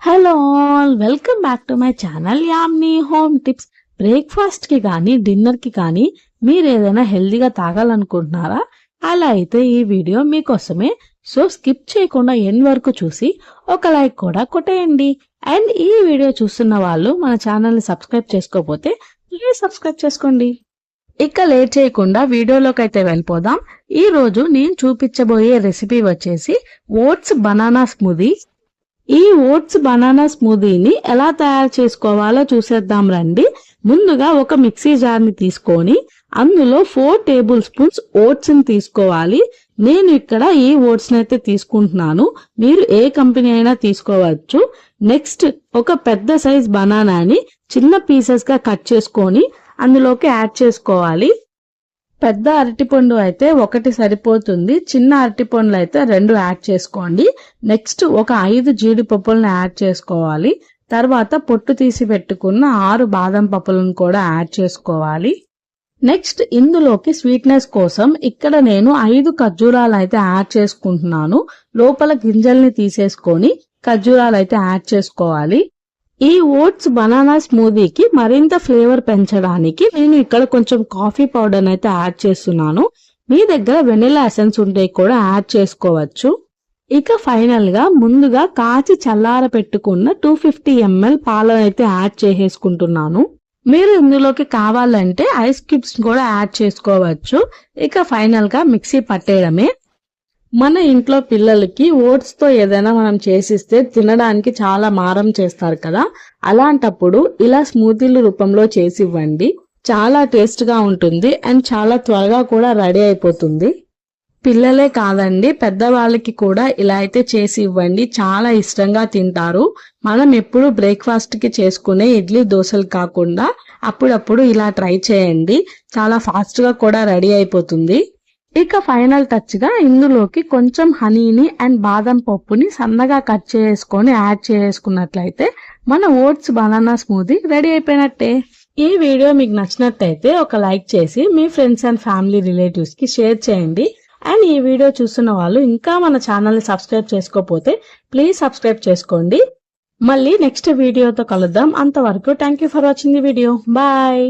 Hello all welcome back to my channel Yamini home tips బ్రేక్ఫాస్ట్కి కానీ డిన్నర్కి కానీ మీరు ఏదైనా హెల్దీగా తాగాలనుకుంటున్నారా? అలా అయితే ఈ వీడియో మీకోసమే. సో స్కిప్ చేయకుండా ఎన్ వరకు చూసి ఒక లైక్ కూడా కొట్టేయండి. అండ్ ఈ వీడియో చూస్తున్న వాళ్ళు మన ఛానల్ని సబ్స్క్రైబ్ చేసుకోకపోతే ప్లీజ్ సబ్స్క్రైబ్ చేసుకోండి. ఇక లేట్ చేయకుండా వీడియోలోకి అయితే వెళ్ళిపోదాం. ఈ రోజు నేను చూపించబోయే రెసిపీ వచ్చేసి ఓట్స్ బనానా స్మూదీ ఈ ఓట్స్ బనానా స్మూదీని ఎలా తయారు చేసుకోవాలో చూసేద్దాం రండి. ముందుగా ఒక మిక్సీ జార్ని తీసుకొని అందులో ఫోర్ టేబుల్ స్పూన్స్ ఓట్స్ని తీసుకోవాలి. నేను ఇక్కడ ఈ ఓట్స్ అయితే తీసుకుంటున్నాను. మీరు ఏ కంపెనీ అయినా తీసుకోవచ్చు. నెక్స్ట్ ఒక పెద్ద సైజ్ బనానాని చిన్న పీసెస్గా కట్ చేసుకొని అందులోకి యాడ్ చేసుకోవాలి. పెద్ద అరటిపండు అయితే ఒకటి సరిపోతుంది చిన్న అరటిపండ్లు అయితే రెండు యాడ్ చేసుకోండి. నెక్స్ట్ ఒక ఐదు జీడిపప్పులను యాడ్ చేసుకోవాలి. తర్వాత పొట్టు తీసి పెట్టుకున్న ఆరు బాదం పప్పులను కూడా యాడ్ చేసుకోవాలి. నెక్స్ట్ ఇందులోకి స్వీట్నెస్ కోసం ఇక్కడ నేను ఐదు ఖర్జూరాలు అయితే యాడ్ చేసుకుంటున్నాను. లోపల గింజల్ని తీసేసుకొని ఖర్జూరాలు అయితే యాడ్ చేసుకోవాలి. ఈ ఓట్స్ బనానా స్మూదీకి మరింత ఫ్లేవర్ పెంచడానికి నేను ఇక్కడ కొంచెం కాఫీ పౌడర్ అయితే యాడ్ చేస్తున్నాను. మీ దగ్గర వెనిలా ఎసెన్స్ ఉంటే కూడా యాడ్ చేసుకోవచ్చు. ఇక ఫైనల్గా ముందుగా కాచి చల్లార పెట్టుకున్న టూ ఫిఫ్టీ ఎంఎల్ పాలను అయితే యాడ్ చేసేసుకుంటున్నాను. మీరు ఇందులోకి కావాలంటే ఐస్ క్యూబ్స్ కూడా యాడ్ చేసుకోవచ్చు. ఇక ఫైనల్గా మిక్సీ పట్టేయడమే. మన ఇంట్లో పిల్లలకి ఓట్స్తో ఏదైనా మనం చేసిస్తే తినడానికి చాలా మారం చేస్తారు కదా. అలాంటప్పుడు ఇలా స్మూతీలు రూపంలో చేసి ఇవ్వండి. చాలా టేస్ట్గా ఉంటుంది అండ్ చాలా త్వరగా కూడా రెడీ అయిపోతుంది. పిల్లలే కాదండి పెద్దవాళ్ళకి కూడా ఇలా అయితే చేసి ఇవ్వండి. చాలా ఇష్టంగా తింటారు. మనం ఎప్పుడు బ్రేక్ఫాస్ట్కి చేసుకునే ఇడ్లీ దోశలు కాకుండా అప్పుడప్పుడు ఇలా ట్రై చేయండి. చాలా ఫాస్ట్గా కూడా రెడీ అయిపోతుంది. ఇక ఫైనల్ టచ్గా ఇందులోకి కొంచెం హనీని అండ్ బాదం పప్పుని సన్నగా కట్ చేసుకొని యాడ్ చేసుకున్నట్లయితే మన ఓట్స్ బనానా స్మూదీ రెడీ అయిపోయినట్టే. ఈ వీడియో మీకు నచ్చినట్టయితే ఒక లైక్ చేసి మీ ఫ్రెండ్స్ అండ్ ఫ్యామిలీ రిలేటివ్స్కి షేర్ చేయండి. అండ్ ఈ వీడియో చూస్తున్న వాళ్ళు ఇంకా మన ఛానల్ని సబ్స్క్రైబ్ చేసుకోకపోతే ప్లీజ్ సబ్స్క్రైబ్ చేసుకోండి. మళ్ళీ నెక్స్ట్ వీడియోతో కలుద్దాం. అంతవరకు thank you for watching the video bye